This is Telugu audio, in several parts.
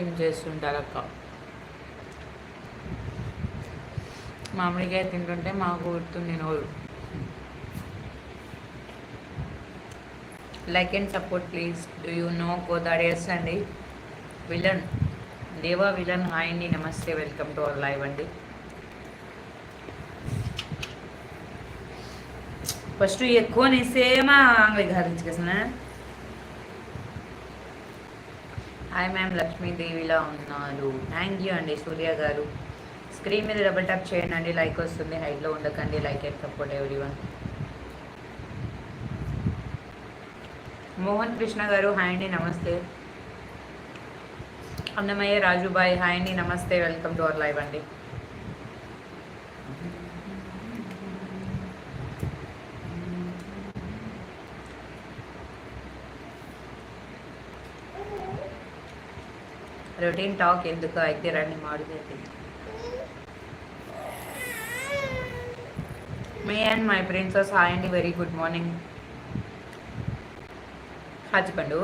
ఏం చేస్తుంటారు అక్క? మామిడికాయ తింటుంటే మాకు గుర్తుంది నోరు. Like and support please do you know Kodadi yes అండి. విలన్ దేవా విలన్ హాయ్ అండి. నమస్తే వెల్కమ్ టు అవర్ లైవ్ అండి. ఫస్ట్ ఎక్కువ నేసేమా విధారించుకేసిన హాయ్ మ్యామ్ లక్ష్మీదేవిలా ఉన్నారు. థ్యాంక్ యూ అండి సూర్య గారు. స్క్రీన్ మీద డబుల్ ట్యాప్ చేయండి లైక్ వస్తుంది హైట్లో ఉండకండి like and support everyone Mohan Krishna గారు హాయ్ అండి నమస్తే. అన్నమయ్య రాజుబాయ్ హాయ్ అండి నమస్తే వెల్కమ్ టు అవర్ లైవ్ అండి. రొటీన్ టాక్ ఎందుకు? అయితే రండి మాడుతుంది may and my princess hi అండి వెరీ గుడ్ మార్నింగ్ హాచిపండు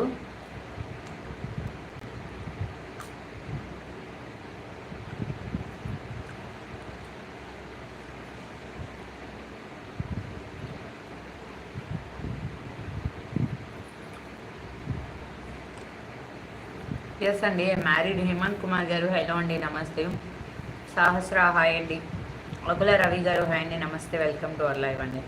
ఎస్ అండి మ్యారీడ్ హేమంత్ కుమార్ గారు హలో అండి నమస్తే. సహస్ర హాయ్ అండి. అకుల రవి గారు హాయ్ అండి నమస్తే వెల్కమ్ టు అవర్ లైవ్ అండి.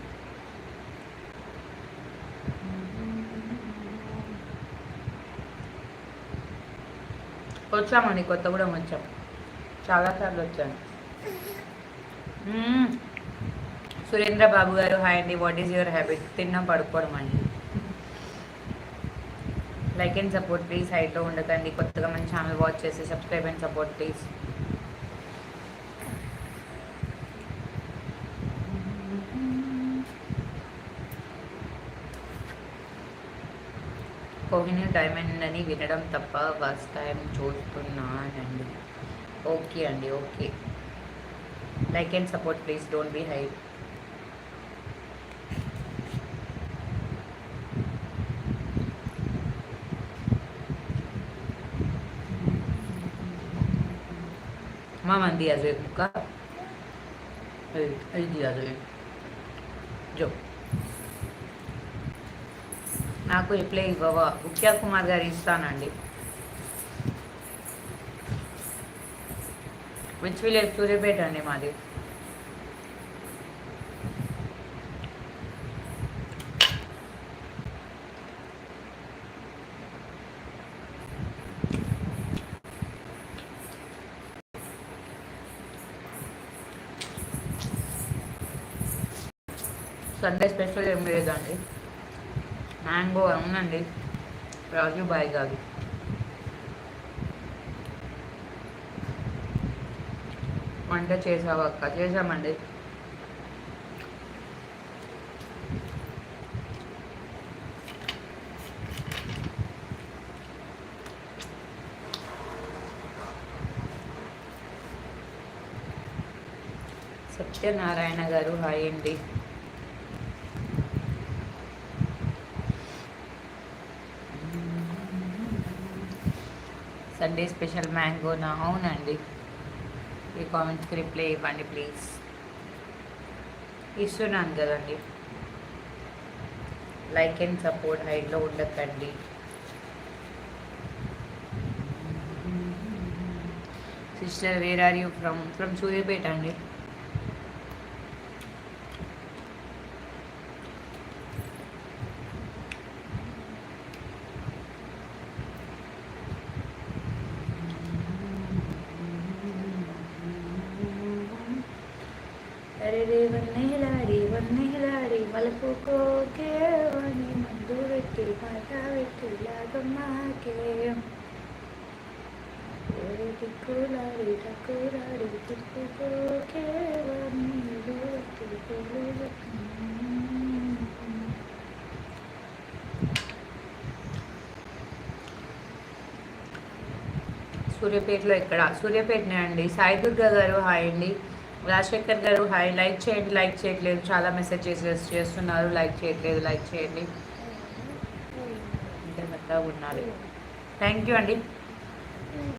వచ్చామండి కొత్తగూడెం వచ్చాం. చాలాసార్లు వచ్చాను. సురేంద్ర బాబు గారు హాయ్ అండి వాట్ ఈజ్ యువర్ హ్యాబిట్ తిన్నాం పడుకోవడం అండి. లైక్ అండ్ సపోర్ట్ ప్లీజ్ హైట్లో ఉండకండి. కొత్తగా మన ఛానల్ వాచ్ చేసి subscribe and support please. Kohinoor diamond అని వినడం తప్ప ఫస్ట్ టైం చూస్తున్నానండి. ఓకే అండి okay like and support please don't be high Mama Díaz de Cuca. El, el Díaz de జో నాకు రిప్లై ఇవ్వవా ఉక్యా కుమార్ గారు ఇస్తానండి విచ్ విలేజ్ సూర్యపేట అండి మాది సండే స్పెషల్ ఏం లేదండి. మ్యాంగో అవునండి. రాజు బాయ్ గారు. వంట చేసావా అక్క? చేసామండి. సత్యనారాయణ గారు హాయ్ అండి. సండే స్పెషల్ మ్యాంగోనా అవునండి. ఈ కామెంట్స్కి రిప్లై ఇవ్వండి ప్లీజ్ ఇస్తున్నాను కదండి. లైక్ అండ్ సపోర్ట్ హైట్లో ఉండకండి. Sister where are you from from Suryapet అండి. అరే రే వన్నెలాడి వన్నెలాడి మలుపుకోకే వని మందు పెట్టి మాట పెట్టి లాగమ్మాకే ఒరే టిక్కులాడి టక్కులాడి తిప్పుకోకే వని పెట్టి పెళ్ళి సూర్యాపేటలో ఇక్కడ సూర్యాపేటనే అండి. సాయిదుర్గ గారు హాయ్ అండి. రాజశేఖర్ గారు హాయ్ లైక్ చేయండి లైక్ చేయట్లేదు. చాలా మెసేజెస్ చేస్తున్నారు. లైక్ చేయట్లేదు లైక్ చేయండి. ఇంకా ఉన్నారు. థ్యాంక్ యూ అండి.